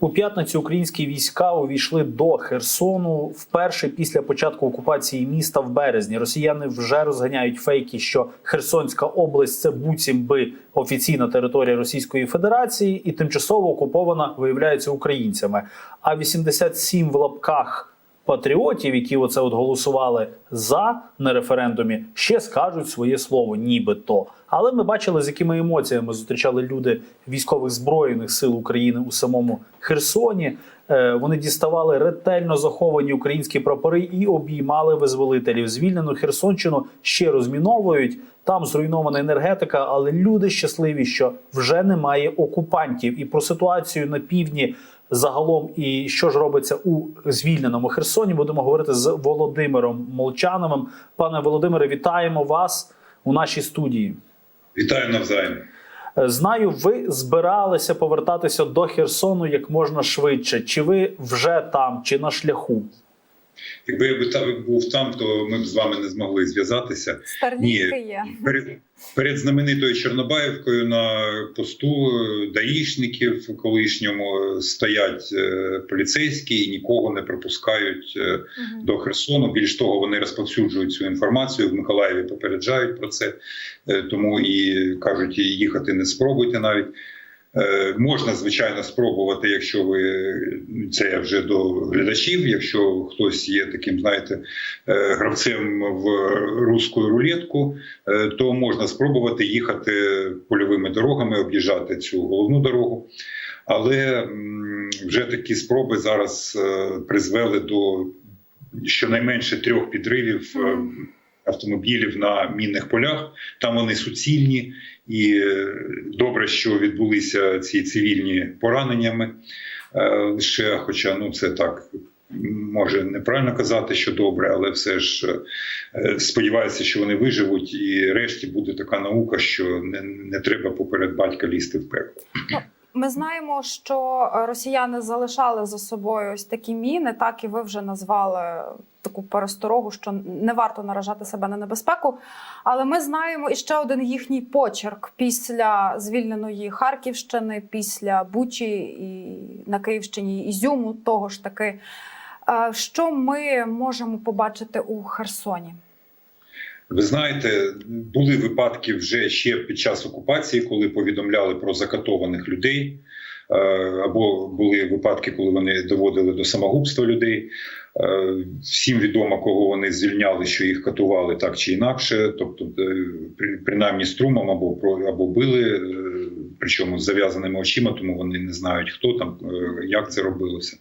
У п'ятницю українські війська увійшли до Херсону вперше після початку окупації міста в березні. Росіяни вже розганяють фейки, що Херсонська область це буцім би офіційна територія Російської Федерації і тимчасово окупована виявляється українцями. А 87 в лапках патріотів, які оце от голосували за на референдумі, ще скажуть своє слово, нібито. Але ми бачили, з якими емоціями зустрічали люди військових збройних сил України у самому Херсоні. Е, Вони діставали ретельно заховані українські прапори і обіймали визволителів. Звільнену Херсонщину ще розміновують. Там зруйнована енергетика, але люди щасливі, що вже немає окупантів. І про ситуацію на півдні загалом і що ж робиться у звільненому Херсоні. Будемо говорити з Володимиром Молчановим. Пане Володимире, вітаємо вас у нашій студії. Вітаю навзаєм. Знаю, ви збиралися повертатися до Херсону як можна швидше. Чи ви вже там, чи на шляху? Якби я там був там, то ми б з вами не змогли зв'язатися. Старлінки є. Перед, перед знаменитою Чорнобаївкою на посту е, даїшників колишньому е, стоять е, поліцейські і нікого не пропускають Мгм. до Херсону. Більш того, вони розповсюджують цю інформацію. В Миколаєві попереджають про це, тому і кажуть, їхати не спробуйте навіть. Е, Можна звичайно спробувати, якщо ви це я вже до глядачів. Якщо хтось є таким, знаєте, е, гравцем в руську рулетку, е, то можна спробувати їхати польовими дорогами, об'їжджати цю головну дорогу. Але вже такі спроби зараз призвели до щонайменше трьох підривів. Автомобілів на мінних полях. Там вони суцільні, і е, добре, що відбулися ці цивільні пораненнями. Е, Лише, хоча ну це так. Може неправильно казати, що добре, але все ж е, сподіваюся, що вони виживуть, і решті буде така наука, що не, не треба поперед батька лізти в пекло. Ми знаємо, що росіяни залишали за собою ось такі міни, так і ви вже назвали таку пересторогу, що не варто наражати себе на небезпеку. Але ми знаємо і ще один їхній почерк після звільненої Харківщини, після Бучі і на Київщині Ізюму, того ж таки. Е, Що ми можемо побачити у Херсоні? Ви знаєте, були випадки вже ще під час окупації, коли повідомляли про закатованих людей, або були випадки, коли вони доводили до самогубства людей. Е, Всім відомо, кого вони звільняли, що їх катували так чи інакше, тобто, е, принаймні струмом або або били, е, причому з зав'язаними очима, тому вони не знають, хто там, е, як це робилося.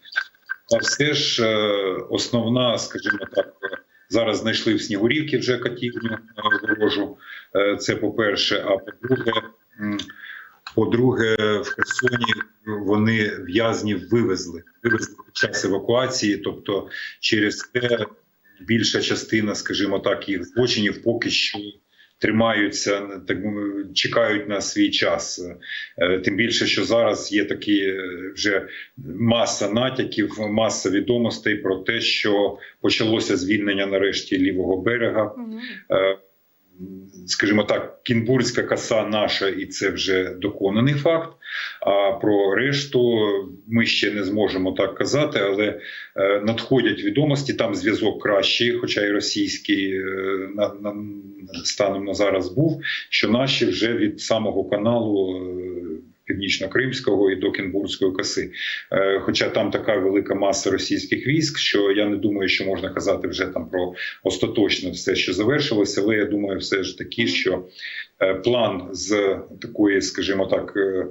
А все ж е, основна, скажімо так, е, зараз знайшли в Снігурівці вже катівню е, ворожу. Е, Це по-перше. А по-друге, м, по-друге, в Херсоні вони в'язнів вивезли. Вивезли під час евакуації, тобто через це більша частина, скажімо так, їх злочинів поки що. Тримаються так чекають на свій час. Е, Тим більше, що зараз є такі е, вже маса натяків, маса відомостей про те, що почалося звільнення нарешті лівого берега. Е, Скажімо так, кінбурзька коса наша, і це вже доконаний факт. А про решту ми ще не зможемо так казати, але е, надходять відомості. Там зв'язок кращий, хоча й російський е, на, на станом на зараз був. Що наші вже від самого каналу. Північно-Кримського і до Кінбурзької коси, Е, хоча там така велика маса російських військ, що я не думаю, що можна казати вже там про остаточно все, що завершилося. Але я думаю, все ж таки, що план з такої, скажімо так, е,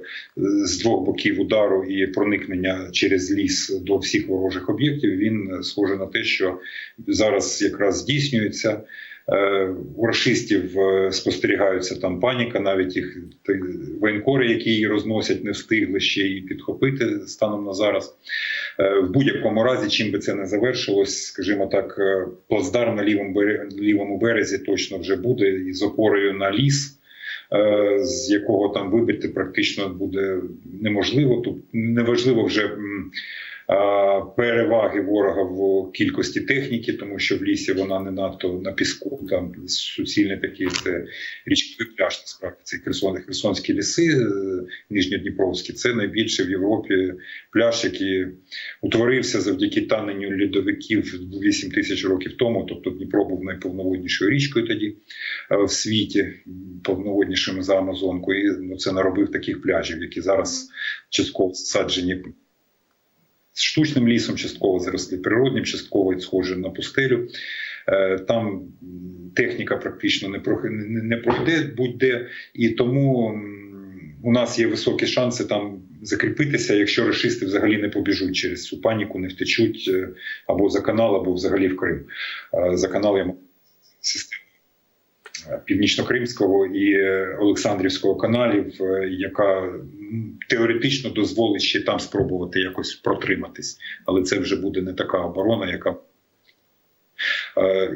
з двох боків удару і проникнення через ліс до всіх ворожих об'єктів, він е, схоже на те, що зараз якраз здійснюється. Е, У рашистів е, спостерігаються там паніка, навіть їх воєнкори, які її розносять, не встигли ще її підхопити станом на зараз. Е, В будь-якому разі, чим би це не завершилось, скажімо так, е, плацдарм на лівому березі точно вже буде із опорою на ліс. Е, З якого там вибити практично буде неможливо. Тут неважливо вже переваги ворога в кількості техніки, тому що в лісі вона не надто на піску. Там суцільний такий це річковий пляж. Насправді це Херсон, Херсонські ліси, е, нижньодніпровські. Це найбільший в Європі пляж, який утворився завдяки таненню льодовиків 8 тисяч років тому. Тобто Дніпро був найповноводнішою річкою тоді е, в світі, повноводнішим за Амазонку. І ну, це наробив таких пляжів, які зараз частково засаджені з штучним лісом, частково заросли природнім, частково схожі на пустелю. Е, Там техніка практично не не- пройде будь-де, і тому у нас є високі шанси там закріпитися, якщо рашисти взагалі не побіжуть через цю паніку, не втечуть е, або за канал, або взагалі в Крим. Е, За канал я систему Північно-Кримського і Олександрівського каналів, е, яка теоретично дозволить ще там спробувати якось протриматись, але це вже буде не така оборона, яка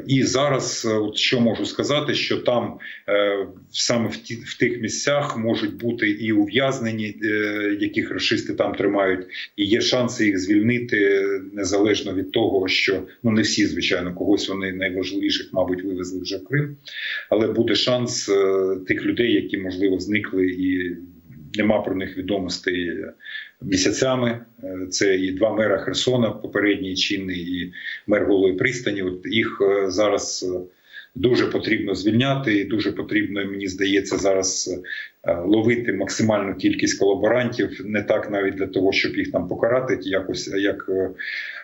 І зараз, е, от що можу сказати, що там е, саме в ті в тих місцях можуть бути і ув'язнені, е, яких рашисти там тримають, і є шанси їх звільнити незалежно від того, що ну не всі, звичайно, когось вони найважливіших, мабуть, вивезли вже в Крим, але буде шанс е, тих людей, які можливо зникли і. Нема про них відомостей місяцями. Е, Це і два мера Херсона, попередній чинний, і мер Голої пристані. От їх е, зараз е, дуже потрібно звільняти, і дуже потрібно, мені здається, зараз е, ловити максимальну кількість колаборантів, не так навіть для того, щоб їх там покарати, якось як е,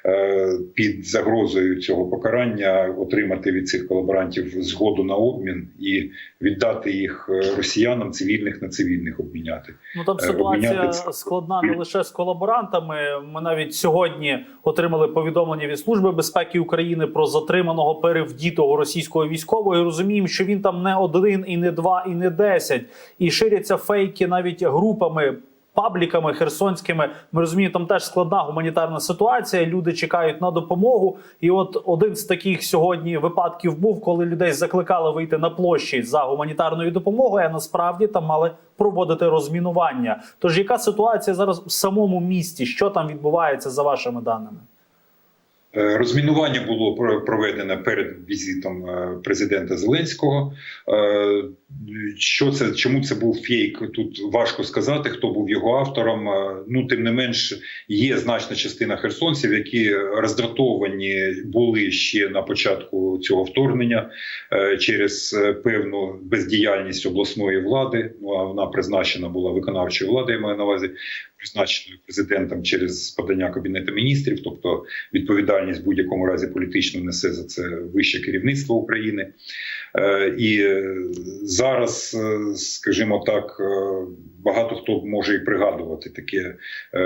е, під загрозою цього покарання отримати від цих колаборантів згоду на обмін і віддати їх е, росіянам, цивільних на цивільних обміняти. Ну там Е, ситуація обміняти- складна не лише з колаборантами. Ми навіть сьогодні отримали повідомлення від Служби безпеки України про затриманого перевдітого російського військового. і Розуміємо, що він там не один, і не два, і не десять. І ширяться фейки навіть групами. Пабліками херсонськими ми розуміємо, там теж складна гуманітарна ситуація. Люди чекають на допомогу. І от один з таких сьогодні випадків був, коли людей закликали вийти на площі за гуманітарною допомогою. А насправді там мали проводити розмінування. Тож яка ситуація зараз в самому місті? Що там відбувається за вашими даними? Е, Розмінування було про- проведено перед візитом е, президента Зеленського. Е, Що це чому це був фейк? Тут важко сказати, хто був його автором. Ну тим не менш, є значна частина херсонців, які роздратовані були ще на початку цього вторгнення через певну бездіяльність обласної влади. Ну а вона призначена була виконавчою владою. Маю на увазі призначеною президентом через подання кабінету міністрів, тобто відповідальність в будь-якому разі політично несе за це вище керівництво України. Е, І е, зараз, е, скажімо так, багато хто може і пригадувати таке,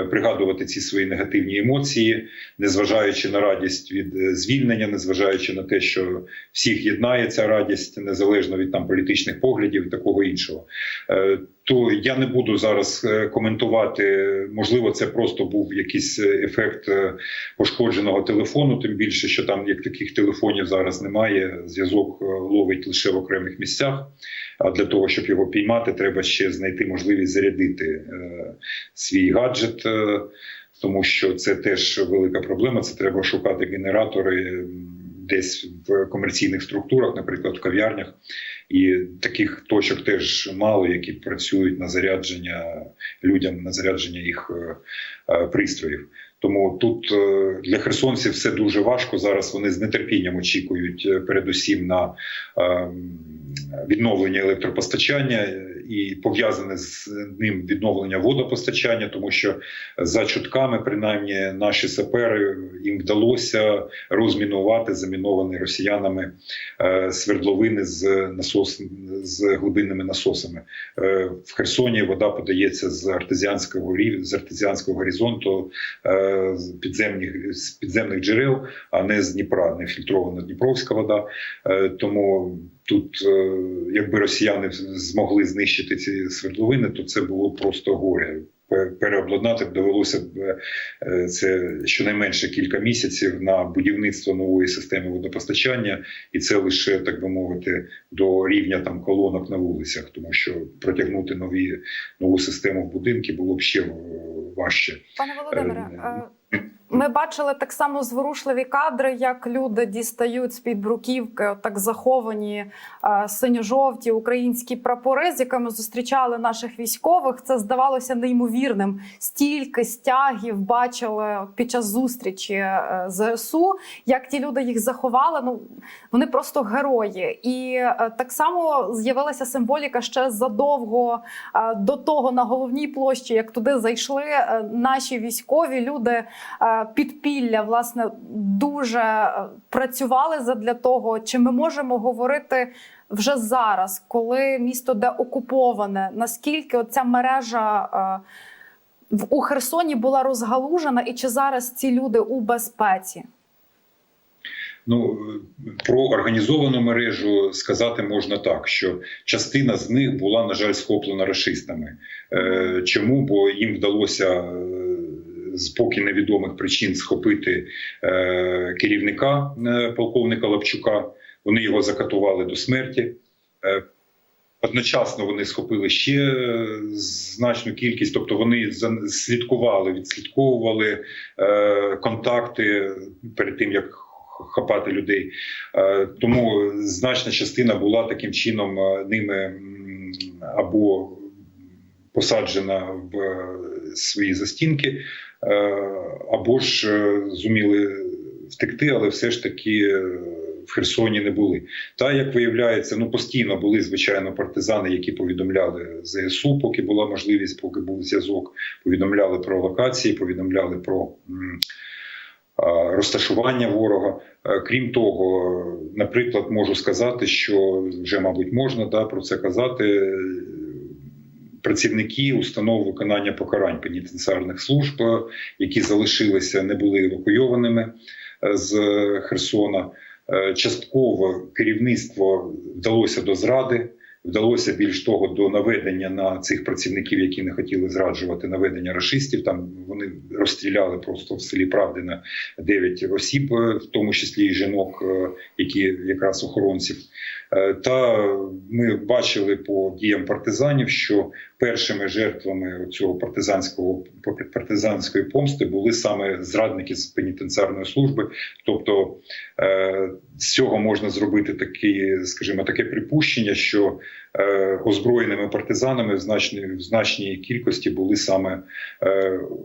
пригадувати ці свої негативні емоції, незважаючи на радість від звільнення, незважаючи на те, що всіх єднає ця радість, незалежно від там політичних поглядів і такого іншого. То я не буду зараз коментувати. Можливо, це просто був якийсь ефект пошкодженого телефону. Тим більше, що там як таких телефонів зараз немає. Зв'язок е, ловить лише в окремих місцях. А для того, щоб його піймати, треба ще знайти можливість зарядити е, свій гаджет. е, Тому що це теж велика проблема. Це треба шукати генератори десь в комерційних структурах, наприклад, в кав'ярнях. І таких точок теж мало, які працюють на зарядження людям, на зарядження їх е, пристроїв. Тому тут е, для херсонців все дуже важко. Зараз вони з нетерпінням очікують е, передусім на е, відновлення електропостачання і пов'язане з ним відновлення водопостачання, тому що за чутками, принаймні, наші сапери їм вдалося розмінувати заміновані росіянами е, свердловини з насос з глибинними насосами. Е, В Херсоні вода подається з артезіанського з артезіанського горизонту е, з підземних з підземних джерел, а не з Дніпра, не фільтрована Дніпровська вода. Тому тут, е, якби росіяни змогли знищити ці свердловини, то це було просто горе. Переобладнати довелося б е, це щонайменше кілька місяців на будівництво нової системи водопостачання, і це лише так би мовити до рівня там колонок на вулицях, тому що протягнути нові нову систему в будинки було б ще е, важче. Пане Володимире, Ми бачили так само зворушливі кадри, як люди дістають з під бруківки, так заховані е, синьо-жовті українські прапори, з якими зустрічали наших військових. Це здавалося неймовірним. Стільки стягів бачили під час зустрічі е, ЗСУ. Як ті люди їх заховали? Ну вони просто герої. І е, так само з'явилася символіка ще задовго до того на головній площі, як туди зайшли наші військові люди підпілля, власне, дуже е, працювали задля того, чи ми можемо говорити. Вже зараз, коли місто де окуповане, наскільки оця мережа е, у Херсоні була розгалужена, і чи зараз ці люди у безпеці? Ну про організовану мережу сказати можна так, що частина з них була на жаль схоплена рашистами. Е, Чому? Бо їм вдалося е, з поки невідомих причин схопити е, керівника е, полковника Лапчука. Вони його закатували до смерті. Е, Одночасно вони схопили ще е, значну кількість, тобто вони слідкували, відслідковували е, контакти перед тим як хапати людей. Е, Тому значна частина була таким чином е, ними або посаджена в е, свої застінки, або ж е, зуміли втекти, але все ж таки е, в Херсоні не були. Та як виявляється, ну постійно були звичайно партизани, які повідомляли ЗСУ, поки була можливість, поки був зв'язок. Повідомляли про локації, повідомляли про розташування ворога. Е, Крім того, наприклад, можу сказати, що вже, мабуть, можна да, про це казати. Е, Працівники установ виконання покарань пенітенціарних служб, е, які залишилися, не були евакуйованими е, з Херсона. Е, Частково керівництво вдалося до зради. Вдалося більш того до наведення на цих працівників, які не хотіли зраджувати наведення рашистів. Там вони розстріляли просто в селі Правди на 9 осіб, е, в тому числі і жінок, е, які якраз охоронців. Е, Та ми бачили по діям партизанів, що першими жертвами цього партизанського партизанської помсти були саме зрадники з пенітенціарної служби. Тобто е, з цього можна зробити такі, скажімо, таке припущення, що е, озброєними партизанами в значній, в значній кількості були саме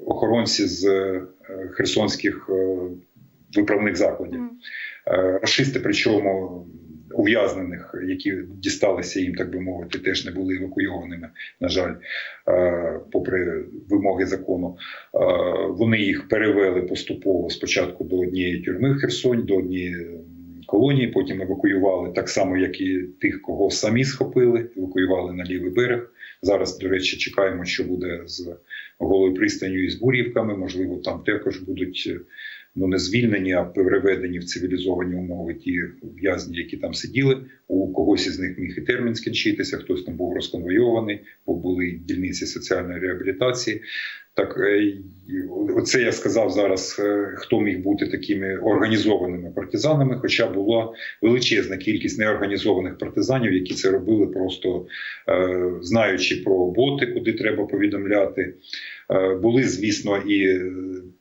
охоронці з херсонських виправних закладів. Рашисти, причому ув'язнених, які дісталися їм, так би мовити, теж не були евакуйованими, на жаль, е, попри вимоги закону. Е, Вони їх перевели поступово спочатку до однієї тюрми в Херсоні, до однієї колонії, потім евакуювали так само, як і тих, кого самі схопили, евакуювали на лівий берег. Зараз, до речі, чекаємо, що буде з голою пристаню і з бурівками. Можливо, там також будуть ну не звільнені, а переведені в цивілізовані умови ті в'язні, які там сиділи. У когось із них міг і термін скінчитися, хтось там був розконвойований, бо були дільниці соціальної реабілітації. Так, е, оце я сказав зараз, е, хто міг бути такими організованими партизанами, хоча була величезна кількість неорганізованих партизанів, які це робили, просто е, знаючи про боти, куди треба повідомляти. Е, Були, звісно, і е,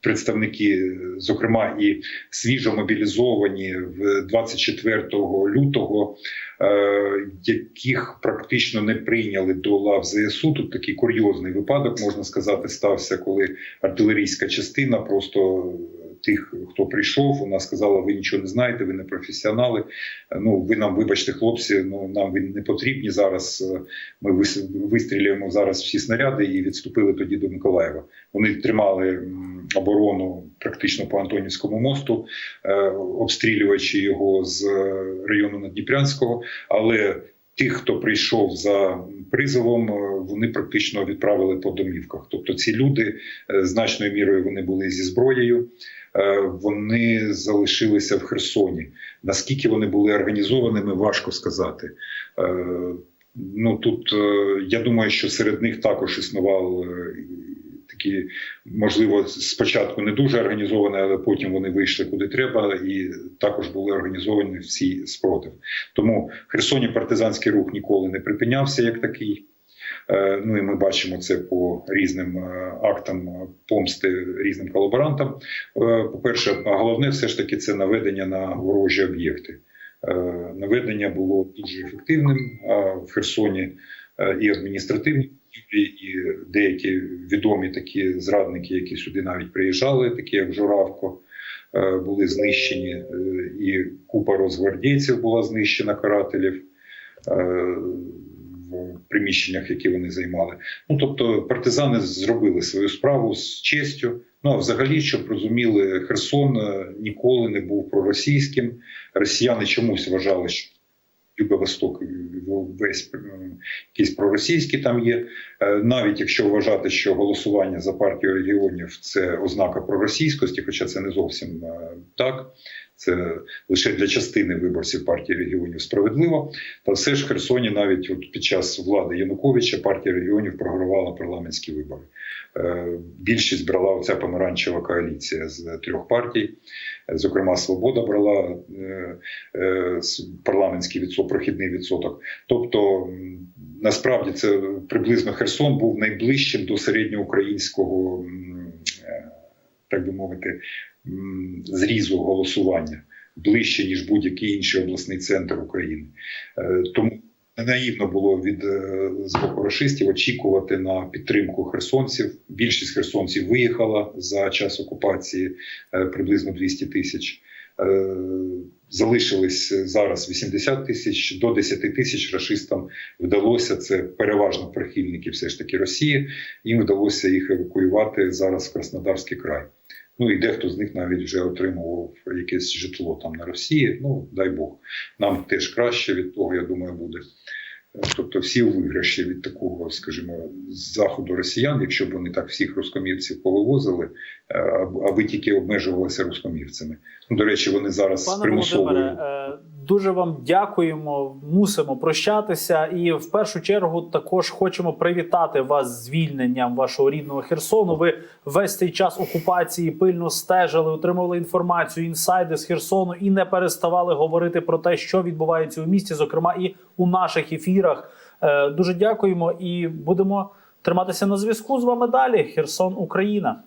представники, зокрема, і свіжо мобілізовані в 24 лютого, е, яких практично не прийняли до лав ЗСУ. Тут такий курйозний випадок, можна сказати, стався, коли артилерійська частина просто. Тих, хто прийшов, вона сказала: ви нічого не знаєте, ви не професіонали. Ну ви нам, вибачте, хлопці. Ну нам ви не потрібні зараз. е, Ми вис- вистрілюємо зараз всі снаряди і відступили тоді до Миколаєва. Вони тримали оборону практично по Антонівському мосту, е, обстрілюючи його з е, району Надніпрянського. Але тих, хто прийшов за призовом, вони практично відправили по домівках. Тобто ці люди значною мірою вони були зі зброєю. Е, Вони залишилися в Херсоні. Наскільки вони були організованими, важко сказати. Е, Ну тут е, я думаю, що серед них також існував такі, можливо, спочатку не дуже організовані, але потім вони вийшли куди треба, і також були організовані всі спротив. Тому Херсоні партизанський рух ніколи не припинявся як такий. Е, Ну і ми бачимо це по різним е, актам е, помсти різним колаборантам. Е, По-перше, головне, все ж таки, це наведення на ворожі об'єкти. Наведення було дуже ефективним в Херсоні і адміністративні і деякі відомі такі зрадники, які сюди навіть приїжджали, такі як Журавко, були знищені, і купа розгвардійців була знищена карателів в приміщеннях, які вони займали. Ну тобто, партизани зробили свою справу з честю. Ну а взагалі, щоб розуміли, Херсон е, ніколи не був проросійським. Росіяни чомусь вважали, що Юго-Восток е, весь е, якийсь проросійський там є. Навіть якщо вважати, що голосування за партію регіонів це ознака проросійськості, хоча це не зовсім так. Це лише для частини виборців партії регіонів справедливо. Та все ж в Херсоні, навіть от під час влади Януковича, партія регіонів програвала парламентські вибори. Е, Більшість брала оця помаранчева коаліція з трьох партій. Зокрема, Свобода брала е, е, парламентський відсоток, прохідний відсоток. Тобто, насправді, це приблизно Херсон був найближчим до середньоукраїнського, так би мовити, зрізу голосування ближче ніж будь-який інший обласний центр України. Е, Тому наївно було від е, з боку рашистів очікувати на підтримку херсонців. Більшість херсонців виїхала за час окупації е, приблизно 200 тисяч. Залишились зараз 80 тисяч до 10 тисяч рашистам вдалося це переважно прихильники все ж таки Росії. Їм вдалося їх евакуювати зараз в Краснодарський край. Ну і дехто з них навіть вже отримував якесь житло там на Росії. Ну дай Бог, нам теж краще від того, я думаю, буде. Тобто всі виграші від такого, скажімо, заходу росіян, якщо б вони так всіх рускомірців повивозили, е, аби тільки обмежувалися рускомірцями. Ну, до речі, вони зараз Пане примусово е, дуже вам дякуємо. Мусимо прощатися. І в першу чергу також хочемо привітати вас з звільненням вашого рідного Херсону. Ви весь цей час окупації пильно стежили, отримували інформацію, інсайди з Херсону і не переставали говорити про те, що відбувається у місті, зокрема і у наших ефірах. Е, Дуже дякуємо і будемо триматися на зв'язку з вами далі. Херсон, Україна.